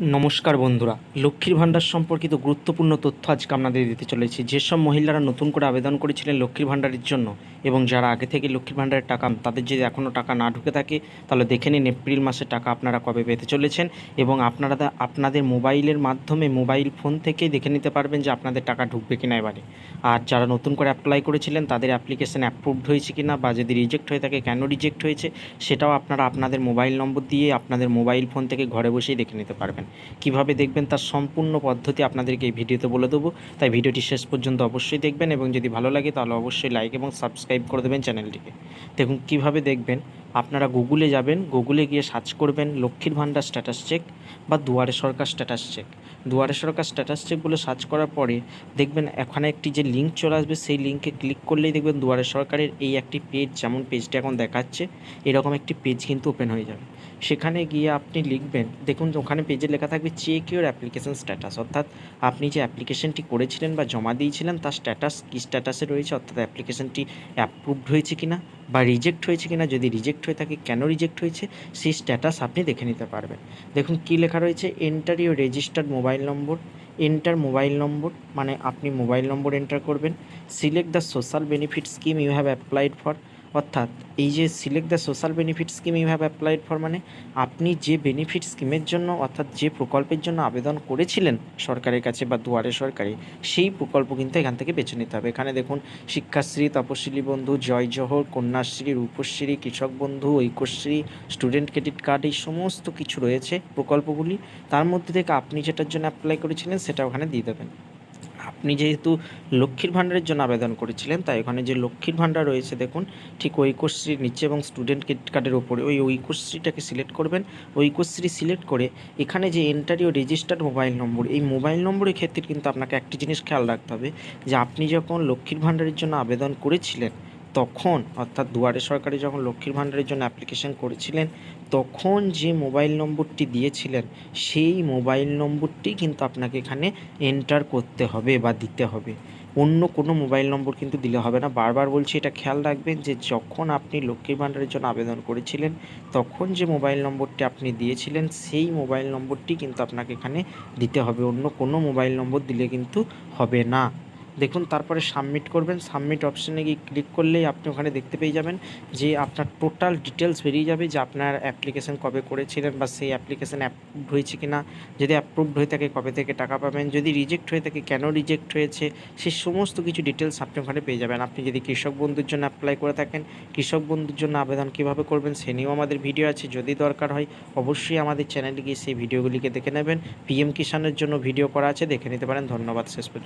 নমস্কার বন্ধুরা। লক্ষ্মীর ভাণ্ডার সম্পর্কিত গুরুত্বপূর্ণ তথ্য আজকে আপনাদের দিতে চলেছি। যেসব মহিলারা নতুন করে আবেদন করেছিলেন লক্ষ্মীর ভাণ্ডারের জন্য এবং যারা আগে থেকে লক্ষ্মীর ভাণ্ডারের টাকা তাদের যদি এখনও টাকা না ঢুকে থাকে, তাহলে দেখে নিন এপ্রিল মাসের টাকা আপনারা কবে পেতে চলেছেন এবং আপনারা আপনাদের মোবাইলের মাধ্যমে মোবাইল ফোন থেকেই দেখে নিতে পারবেন যে আপনাদের টাকা ঢুকবে কিনা এবারে। আর যারা নতুন করে অ্যাপ্লাই করেছিলেন, তাদের অ্যাপ্লিকেশন অ্যাপ্রুভড হয়েছে কিনা বা যদি রিজেক্ট হয়ে থাকে, কেন রিজেক্ট হয়েছে, সেটাও আপনারা আপনাদের মোবাইল নম্বর দিয়ে আপনাদের মোবাইল ফোন থেকে ঘরে বসেই দেখে নিতে পারবেন। কীভাবে দেখবেন তার সম্পূর্ণ পদ্ধতি আপনাদেরকে এই ভিডিওতে বলে দেবো। তাই ভিডিওটি শেষ পর্যন্ত অবশ্যই দেখবেন এবং যদি ভালো লাগে, তাহলে অবশ্যই লাইক এবং সাবস্ক্রাইব করে দেবেন চ্যানেলটিকে। দেখুন কীভাবে দেখবেন, আপনারা গুগলে যাবেন, গুগলে গিয়ে সার্চ করবেন লক্ষ্মীর ভাণ্ডার স্ট্যাটাস চেক বা দুয়ারে Sarkar status check Duare Sarkar status check বলে সার্চ করার পরে দেখবেন এখানে একটি যে লিঙ্ক চলে আসবে, সেই লিঙ্কে ক্লিক করলেই দেখবেন দুয়ারে সরকারের এই একটি পেজ যেমন পেজটা এখন দেখাচ্ছে, এরকম একটি পেজ কিন্তু ওপেন হয়ে যাবে। সেখানে গিয়ে আপনি লিখবেন। দেখুন, ওখানে পেজে লেখা থাকবে চেক ইউর অ্যাপ্লিকেশন স্ট্যাটাস অর্থাৎ আপনি যে অ্যাপ্লিকেশনটি করেছিলেন বা জমা দিয়েছিলেন, তার স্ট্যাটাস কী স্ট্যাটাসে রয়েছে, অর্থাৎ অ্যাপ্লিকেশনটি অ্যাপ্রুভড হয়েছে কিনা বা রিজেক্ট হয়েছে কিনা, যদি রিজেক্ট হয়ে থাকে, কেন রিজেক্ট হয়েছে, সেই স্ট্যাটাস আপনি দেখে নিতে পারবেন। দেখুন, কী লেখা রয়েছে? Enter your registered mobile number enter mobile number মানে আপনি মোবাইল নম্বর এন্টার করবেন। Select the social benefit scheme you have applied for অর্থাৎ এই যে select the social benefit scheme have applied for মানে আপনি যে বেনিফিট স্কিমের জন্য অর্থাৎ যে প্রকল্পের জন্য আবেদন করেছিলেন সরকারের কাছে বা দুয়ারে সরকারি, সেই প্রকল্প কিন্তু এখান থেকে বেছে নিতে হবে। এখানে দেখুন, শিক্ষাশ্রী তপশিলি বন্ধু, জয় জহর, কন্যাশ্রী, রূপশ্রী, কৃষক বন্ধু, ঐক্যশ্রী স্টুডেন্ট ক্রেডিট কার্ড এই সমস্ত কিছু রয়েছে প্রকল্পগুলি। তার মধ্যে থেকে আপনি যেটার জন্য অ্যাপ্লাই করেছিলেন সেটা ওখানে দিয়ে দেবেন। আপনি যেহেতু লক্ষ্মীর ভাণ্ডারের জন্য আবেদন করেছিলেন, তাই ওখানে যে লক্ষ্মীর ভাণ্ডার রয়েছে, দেখুন, ঠিক ঐক্যশ্রীর নিচে এবং স্টুডেন্ট ক্রেডিট কার্ডের ওপরে ওই ঐক্যশ্রীটাকে সিলেক্ট করবেন। ঐক্যশ্রী সিলেক্ট করে এখানে যে এন্টারি ও রেজিস্টার্ড মোবাইল নম্বর এই মোবাইল নম্বরের ক্ষেত্রে কিন্তু আপনাকে একটি জিনিস খেয়াল রাখতে হবে যে, আপনি যখন লক্ষ্মীর ভাণ্ডারের জন্য আবেদন করেছিলেন তখন, অর্থাৎ দুয়ারে সরকারি যখন লক্ষ্মীর ভাণ্ডারের জন্য অ্যাপ্লিকেশন করেছিলেন, তখন যে মোবাইল নম্বরটি দিয়েছিলেন, সেই মোবাইল নম্বরটি কিন্তু আপনাকে এখানে এন্টার করতে হবে বা দিতে হবে। অন্য কোনো মোবাইল নম্বর কিন্তু দিলে হবে না। বারবার বলছি, এটা খেয়াল রাখবেন যে যখন আপনি লক্ষ্মীর ভাণ্ডারের জন্য আবেদন করেছিলেন, তখন যে মোবাইল নম্বরটি আপনি দিয়েছিলেন, সেই মোবাইল নম্বরটি কিন্তু আপনাকে এখানে দিতে হবে। অন্য কোনো মোবাইল নম্বর দিলে কিন্তু হবে না। দেখুন, তারপরে সাবমিট করবেন। সাবমিট অপশানে গিয়ে ক্লিক করলেই আপনি ওখানে দেখতে পেয়ে যাবেন যে আপনার টোটাল ডিটেলস বেরিয়ে যাবে যে আপনার অ্যাপ্লিকেশন কবে করেছিলেন বা সেই অ্যাপ্লিকেশন অ্যাপ্রুভড হয়েছে কি না যদি অ্যাপ্রুভড হয়ে থাকে, কবে থেকে টাকা পাবেন? যদি রিজেক্ট হয়ে থাকে, কেন রিজেক্ট হয়েছে? সেই সমস্ত কিছু ডিটেলস আপনি ওখানে পেয়ে যাবেন। আপনি যদি কৃষক বন্ধুর জন্য অ্যাপ্লাই করে থাকেন, কৃষক বন্ধুর জন্য আবেদন কীভাবে করবেন সে নিয়েও আমাদের ভিডিও আছে। যদি দরকার হয়, অবশ্যই আমাদের চ্যানেলে গিয়ে সেই ভিডিওগুলিকে দেখে নেবেন। পিএম কিষানের জন্য ভিডিও করা আছে, দেখে নিতে পারেন। ধন্যবাদ, শেষ পর্যন্ত।